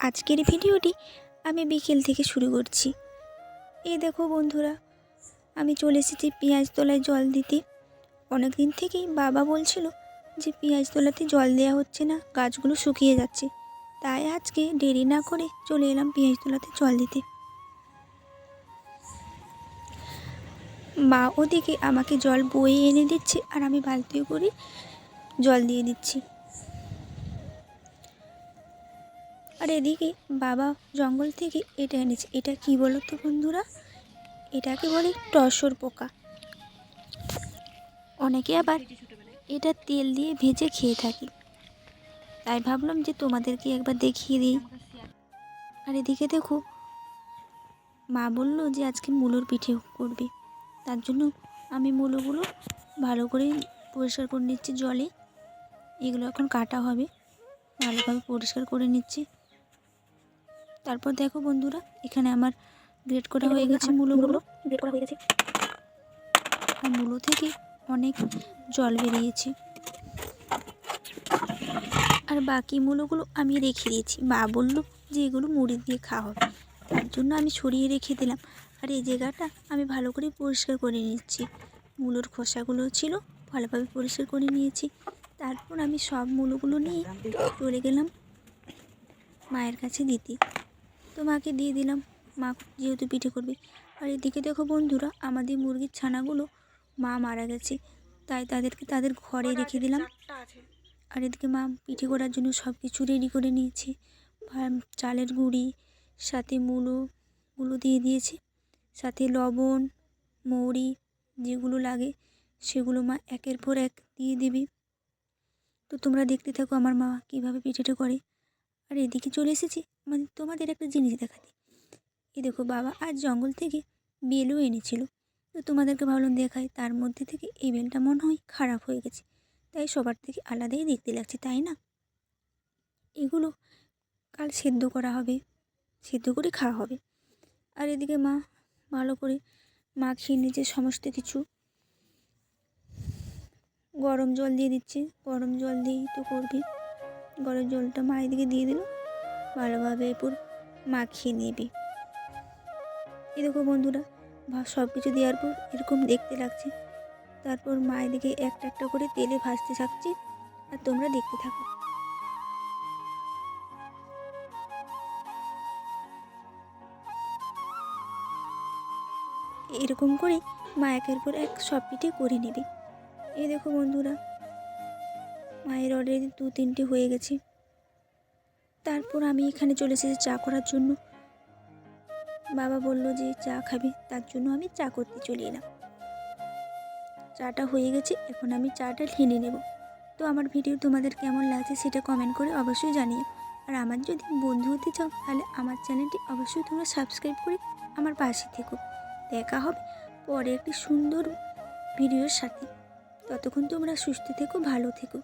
আজকের ভিডিওটি আমি বিকেল থেকে শুরু করছি। এই দেখো বন্ধুরা, আমি চলে এসেছি পেঁয়াজ তোলায় জল দিতে। অনেক দিন থেকেই বাবা বলছিল যে পেঁয়াজ তোলাতে জল দেওয়া হচ্ছে না, গাছগুলো শুকিয়ে যাচ্ছে। তাই আজকে দেরি না করে চলে এলাম পেঁয়াজ তোলাতে জল দিতে। মা ওদিকে আমাকে জল বয়ে এনে দিচ্ছে আর আমি বালতিও করে জল দিয়ে দিচ্ছি। আর এদিকে বাবা জঙ্গল থেকে এটা এনেছে। এটা কি বলো তো বন্ধুরা? এটাকে বলে টসর পোকা। অনেকে আবার এটা তেল দিয়ে ভেজে খেয়ে থাকি। তাই ভাবলাম যে তোমাদেরকে একবার দেখিয়ে দিই। আর এদিকে দেখো, মা বলল যে আজকে মুলোর পিঠে করবে। তার জন্য আমি মুলোগুলো ভালো করে পরিষ্কার করে নিচ্ছি জলে। এগুলো এখন কাটা হবে। ভালোভাবে পরিষ্কার করে নিচ্ছি। তারপর দেখো বন্ধুরা এখানে আমার গ্রেট করা হয়ে গেছে মূলগুলো গ্রেট করা হয়ে গেছে? আর মূলো থেকে অনেক জল বেরিয়েছে। আর বাকি মূলোগুলো আমি রেখে দিয়েছি। মা বলল যে এগুলো মুড়ি দিয়ে খাওয়া হবে। তার জন্য আমি ছড়িয়ে রেখে দিলাম। আর এই জায়গাটা আমি ভালো করে পরিষ্কার করে নিচ্ছি। মূলোর খোসাগুলো ছিল ভালোভাবে পরিষ্কার করে নিয়েছি। তারপর আমি সব মূলোগুলো নিয়ে চলে গেলাম মায়ের কাছে দিতে। তো মাকে দিয়ে দিলাম। মা যেহেতু পিঠে করবে। আর এদিকে দেখো বন্ধুরা আমাদের মুরগির ছানাগুলো মা মারা গেছে। তাই তাদেরকে তাদের ঘরে রেখে দিলাম। আর এদিকে মা পিঠে করার জন্য সব কিছু রেডি করে নিয়েছে। চালের গুঁড়ি সাথে মূলো গুলো দিয়ে দিয়েছে। সাথে লবণ মৌরি যেগুলো লাগে সেগুলো মা একের পর এক দিয়ে দিবি। তো তোমরা দেখতে থাকো আমার মা কীভাবে পিঠেটা করে। আর এদিকে চলে এসেছি। মানে তোমাদের একটা জিনিস দেখাতে। এই দেখো বাবা, আজ জঙ্গল থেকে বেলও এনেছিল। তো তোমাদেরকে ভাবলাম দেখাই। তার মধ্যে থেকে এই বেলটা মনে হয় খারাপ হয়ে গেছে। তাই সবার থেকে আলাদাই দেখতে লাগছে, তাই না? এগুলো কাল সেদ্ধ করা হবে। সেদ্ধ করে খাওয়া হবে। আর এদিকে মা ভালো করে মাখিয়ে নিচ্ছে সমস্ত কিছু। গরম জল দিয়ে দিচ্ছে। গরম জল দিয়েই তো করবে। গরম জলটা মায়ের দিকে দিয়ে দিল। ভালোভাবে এরপর মাখিয়ে নেবে। দেখো বন্ধুরা সব কিছু দেওয়ার পর এরকম দেখতে লাগছে। তারপর মায়ের দিকে একটা একটা করে তেলে ভাজতে থাকছে, আর তোমরা দেখতে থাকো। এরকম করে মা একের পর এক সব পিঠে করে নেবে। এই দেখো বন্ধুরা মায়ের অলরেডি দু তিনটে হয়ে গেছে। তারপর আমি এখানে চলে এসেছি চা করার জন্য। বাবা বলল যে চা খাবে, তার জন্য আমি চা করতে চলে এলাম। চাটা হয়ে গেছে, এখন আমি চাটা ঢেলে নেব। তো আমার ভিডিও তোমাদের কেমন লাগছে সেটা কমেন্ট করে অবশ্যই জানিও। আর আমার যদি বন্ধু হতে চাও, তাহলে আমার চ্যানেলটি অবশ্যই তোমরা সাবস্ক্রাইব করে আমার পাশে থেকো। দেখা হবে পরে একটি সুন্দর ভিডিওর সাথে। ততক্ষণ তোমরা সুস্থ থেকো, ভালো থেকো।